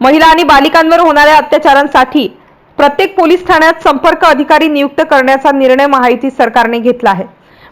महिला आणि बालिकांवर होणाऱ्या अत्याचारांसाठी प्रत्येक पोलीस ठाण्यात संपर्क अधिकारी नियुक्त करण्याचा निर्णय महायुती सरकारने घेतला आहे.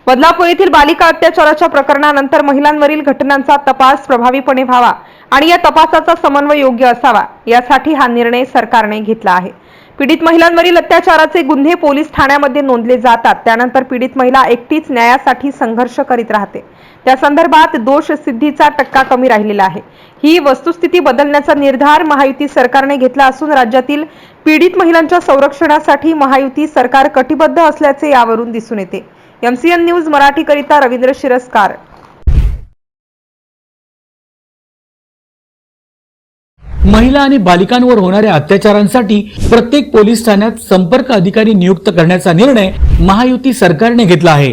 बदलापूर येथील बालिका अत्याचाराच्या प्रकरणानंतर महिलांवरील घटनांचा तपास प्रभावीपणे व्हावा आणि या तपासाचा समन्वय योग्य असावा यासाठी हा निर्णय सरकारने घेतला आहे. पीडित महिलांवरील अत्याचाराचे गुन्हे पोलीस ठाण्यामध्ये नोंदले जातात. त्यानंतर पीडित महिला एकटीच न्यायासाठी संघर्ष करीत राहते. त्या संदर्भात दोष सिद्धीचा टक्का कमी राहिलेला आहे. ही वस्तुस्थिती बदलण्याचा निर्धार महायुती सरकारने घेतला असून राज्यातील पीडित महिलांच्या संरक्षणासाठी महायुती सरकार कटिबद्ध असल्याचे यावरून दिसून येते. एमसीएन न्यूज मराठीकरिता रवींद्र शिरस्कार. महिला आणि बालिकांवर होणाऱ्या अत्याचारांसाठी प्रत्येक पोलीस ठाण्यात संपर्क अधिकारी नियुक्त करण्याचा निर्णय महायुती सरकारने घेतला आहे.